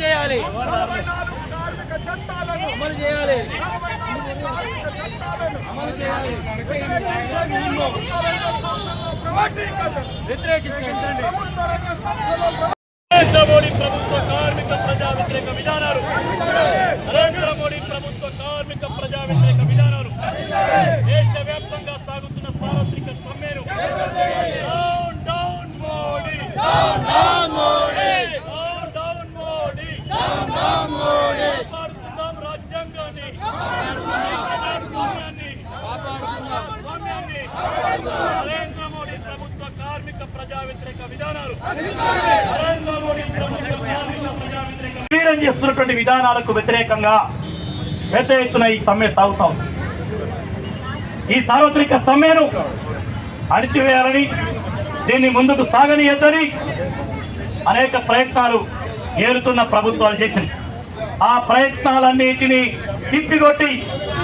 చేయాలి. అమలు చేయాలి. అమలు చేయాలి. వ్యతిరేకించండి. నరేంద్ర మోడీ ప్రభుత్వ కార్మిక ప్రజా వ్యతిరేక విధానాలు. నరేంద్ర మోడీ ప్రభుత్వ కార్మిక ప్రజా వ్యతిరేక విధానాలు దేశవ్యాప్తంగా సాగుతున్న సార్వత్రిక సమ్మెను down down Modi down down Modi down down Modi down down Modi కాపాడుకుందాం రాజ్యాంగాన్ని ప్రజాస్వామ్యాన్ని ప్రజాస్వామ్యాన్ని నరేంద్ర మోడీ ప్రభుత్వ కార్మిక ప్రజా వ్యతిరేక విధానాలు. నరేంద్ర మోడీ ప్రభుత్వ కార్మిక ప్రజా వ్యతిరేక వీరం చేస్తున్నటువంటి విధానాలకు వ్యతిరేకంగా పెద్ద ఎత్తున ఈ సమ్మె సాగుతా ఉంది. ఈ సార్వత్రిక సమ్మెను అణిచివేయాలని దీన్ని ముందుకు సాగనీయద్దని అనేక ప్రయత్నాలు ఏరుతున్న ప్రభుత్వాలు చేసింది. ఆ ప్రయత్నాలన్నిటినీ తిప్పికొట్టి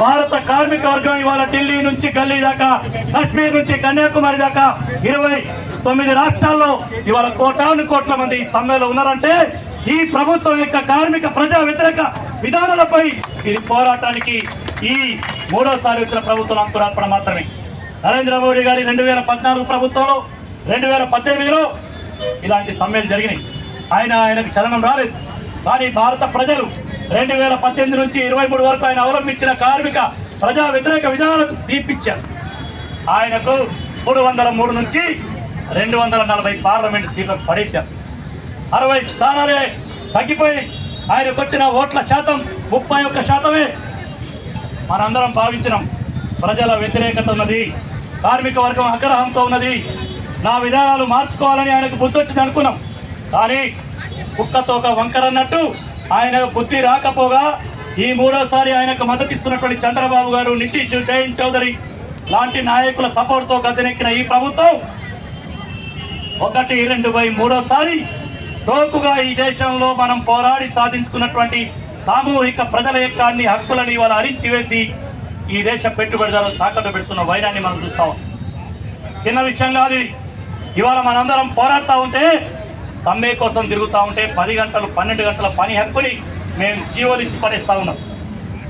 భారత కార్మిక వర్గం ఇవాళ ఢిల్లీ నుంచి గల్లీ దాకా కాశ్మీర్ నుంచి కన్యాకుమారి దాకా ఇరవై తొమ్మిది రాష్ట్రాల్లో ఇవాళ కోటాను కోట్ల మంది ఈ సమ్మెలో ఉన్నారంటే ఈ ప్రభుత్వం యొక్క కార్మిక ప్రజా వ్యతిరేక విధానాలపై ఇది పోరాటానికి ఈ మూడోసారి వచ్చిన ప్రభుత్వం అంకురార్పణ మాత్రమే. నరేంద్ర మోడీ గారి రెండు వేల పద్నాలుగు ప్రభుత్వంలో రెండు వేల పద్దెనిమిదిలో ఇలాంటి సమ్మెలు జరిగినాయి. ఆయన ఆయనకు చలనం రాలేదు. కానీ భారత ప్రజలు రెండు వేల పద్దెనిమిది నుంచి ఇరవై మూడు వరకు ఆయన అవలంబించిన కార్మిక ప్రజా వ్యతిరేక విధానాలకు దీపించారు ఆయనకు మూడు వందల మూడు నుంచి రెండు వందల నలభై పార్లమెంట్ సీట్లకు పడేశారు. అరవై స్థానాలే తగ్గిపోయి ఆయనకు వచ్చిన ఓట్ల శాతం ముప్పై ఒక్క శాతమే మనందరం భావించినాం. ప్రజల వ్యతిరేకత ఉన్నది కార్మిక వర్గం అగ్రహంతో ఉన్నది. నా విధానాలు మార్చుకోవాలని ఆయనకు బుద్ధి వచ్చింది అనుకున్నాం. కానీ కుక్కతో ఒక వంకరన్నట్టు ఆయన బుద్ధి రాకపోగా ఈ మూడోసారి ఆయనకు మద్దతిస్తున్నటువంటి చంద్రబాబు గారు నితీష్ జయంత్ చౌదరి లాంటి నాయకుల సపోర్ట్తో గద్దెనెక్కిన ఈ ప్రభుత్వం ఒకటి రెండు బై మూడోసారి టోకుగా ఈ దేశంలో మనం పోరాడి సాధించుకున్నటువంటి సామూహిక ప్రజల యొక్క అన్ని హక్కులను ఇవాళ అరించివేసి ఈ దేశ పెట్టుబడిదారులు తాకట్టు పెడుతున్న వైరాన్ని మనం చూస్తాం. చిన్న విషయం కాదు ఇవాళ మనందరం పోరాడుతూ ఉంటే సమ్మె కోసం తిరుగుతూ ఉంటే పది గంటలు పన్నెండు గంటల పని హక్కుని మేము జీవోలించి పడేస్తూ ఉన్నాం.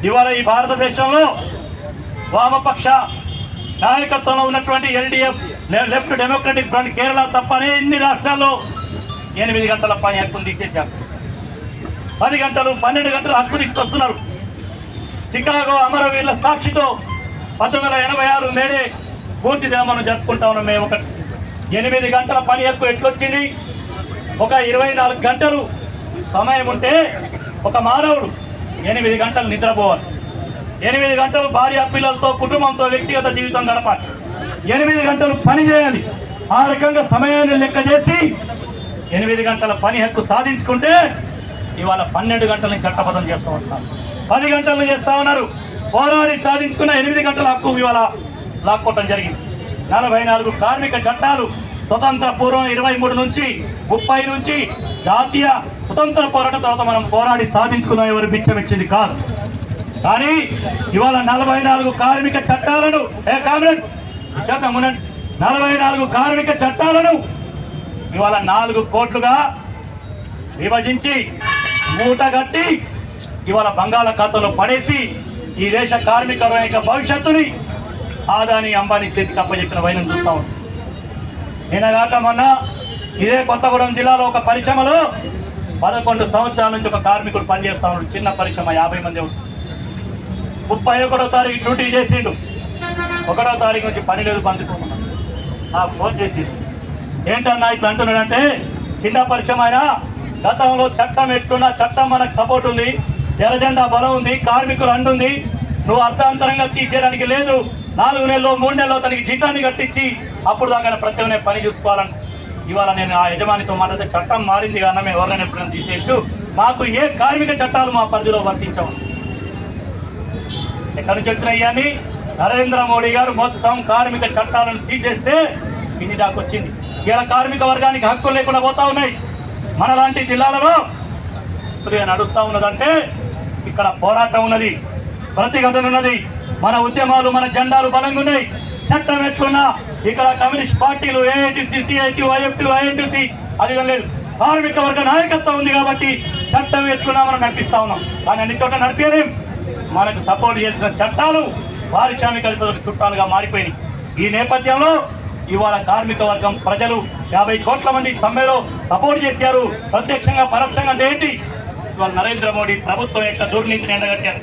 ఇవాళ ఈ భారతదేశంలో వామపక్ష నాయకత్వంలో ఉన్నటువంటి LDF left democratic front Kerala తప్ప ఎన్ని రాష్ట్రాల్లో ఎనిమిది గంటల పని హక్కును తీసేశారు. పది గంటలు పన్నెండు గంటల హక్కు తీసుకొస్తున్నారు. చికాగో అమరవీరుల సాక్షితో పంతొమ్మిది వందల ఎనభై ఆరు మేడే పూర్తి దినం మనం జరుపుకుంటా ఉన్నాం మేము ఒకటి. ఎనిమిది గంటల పని హక్కు ఎట్లొచ్చింది? ఒక ఇరవై నాలుగు గంటలు సమయం ఉంటే ఒక మానవుడు ఎనిమిది గంటలు నిద్రపోవాలి. ఎనిమిది గంటలు భార్య పిల్లలతో కుటుంబంతో వ్యక్తిగత జీవితం గడపాలి. ఎనిమిది గంటలు పని చేయాలి. ఆ రకంగా సమయాన్ని లెక్క చేసి ఎనిమిది గంటల పని హక్కు సాధించుకుంటే ఇవాళ పన్నెండు గంటలని చట్టబద్ధం చేస్తూ ఉంటారు పది గంటలు చేస్తా ఉన్నారు. పోరాడి సాధించుకున్న ఎనిమిది గంటల హక్కు ఇవాళ లాక్కోవటం జరిగింది. నలభై నాలుగు కార్మిక చట్టాలు స్వతంత్ర పూర్వం ఇరవై మూడు నుంచి ముప్పై నుంచి జాతీయ స్వతంత్ర పోరాటం తర్వాత మనం పోరాడి సాధించుకున్న ఎవరు పిచ్చమిచ్చింది కాదు. కానీ ఇవాళ నలభై నాలుగు కార్మిక చట్టాలను ఏ కాంగ్రెస్ చేద్దాం ఉండండి నలభై నాలుగు కార్మిక చట్టాలను ఇవాళ నాలుగు కోట్లుగా విభజించి మూట కట్టి ఇవాళ బంగాళాఖాతంలో పడేసి ఈ దేశ కార్మిక యొక్క భవిష్యత్తుని ఆదాని అంబానీ చేతికి అప్పచెప్పిన వైనం చూస్తా ఉంటాం నిన్నగాక మొన్న ఇదే కొత్తగూడెం జిల్లాలో ఒక పరిశ్రమలో పదకొండు సంవత్సరాల నుంచి ఒక కార్మికుడు పనిచేస్తా ఉన్నాడు. చిన్న పరిశ్రమ యాభై మంది ఉంటారు. ముప్పై ఒకటో తారీఖు డ్యూటీ చేసిండు. ఒకటో తారీఖు నుంచి పని లేదు పంచుకోమన్నా నాకు ఫోన్ చేసి. ఏంటన్నా ఇట్లా అంటున్నాడంటే చిన్న పరిచయం అయినా గతంలో చట్టం ఎట్టున్న చట్టం మనకు సపోర్ట్ ఉంది. ఎర్రజెండా బలం ఉంది కార్మికులు అండుంది నువ్వు అర్థాంతరంగా తీసేయడానికి లేదు. నాలుగు నెలలో మూడు నెలలు తనకి జీతాన్ని కట్టించి అప్పుడు దాకా ప్రత్యేకమైన పని చూసుకోవాలని ఇవాళ నేను ఆ యజమానితో మాట్లాడితే చట్టం మారింది కానీ మేము ఎవరైనా ఎప్పుడైనా తీసేట్టు మాకు ఏ కార్మిక చట్టాలు మా పరిధిలో వర్తించవు. ఎక్కడి నుంచి వచ్చినాయి అని నరేంద్ర మోడీ గారు మొత్తం కార్మిక చట్టాలను తీసేస్తే ఇది దాకా వచ్చింది. ఇలా కార్మిక వర్గానికి హక్కులు లేకుండా పోతా ఉన్నాయి. మనలాంటి జిల్లాలలో కొద్దిగా నడుస్తూ ఉన్నదంటే ఇక్కడ పోరాటం ఉన్నది ప్రతిఘటన ఉన్నది మన ఉద్యమాలు మన జెండాలు బలంగా ఉన్నాయి. చట్టం ఎట్లున్నా ఇక్కడ కమ్యూనిస్ట్ పార్టీలు ఏఐటిసి సిఐటి ఐఎఫ్టి ఐఎన్టీసీ అది లేదు. కార్మిక వర్గ నాయకత్వం ఉంది కాబట్టి చట్టం ఎత్తుకున్నామని నడిపిస్తా ఉన్నాం. కానీ అన్ని చోట్ల నడిపేదేం? మనకు సపోర్ట్ చేసిన చట్టాలు పారిశ్రామిక చుట్టాలుగా మారిపోయినాయి. ఈ నేపథ్యంలో ఇవాళ కార్మిక వర్గం ప్రజలు యాభై కోట్ల మంది సమ్మెలో సపోర్ట్ చేశారు. ప్రత్యక్షంగా పరోక్షంగా అంటే ఏంటి? ఇవాళ నరేంద్ర మోడీ ప్రభుత్వం యొక్క దుర్నీతిని ఎండగట్టారు.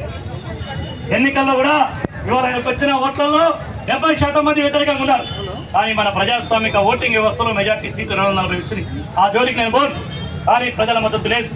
ఎన్నికల్లో కూడా ఇవాళ ఆయనకు వచ్చిన ఓట్లలో డెబ్బై శాతం మంది వ్యతిరేకంగా ఉన్నారు. కానీ మన ప్రజాస్వామిక ఓటింగ్ వ్యవస్థలో మెజార్టీ సీట్లు రెండు వందల వచ్చింది ఆ జోలికి నేను పోను. కానీ ప్రజల మద్దతు లేదు.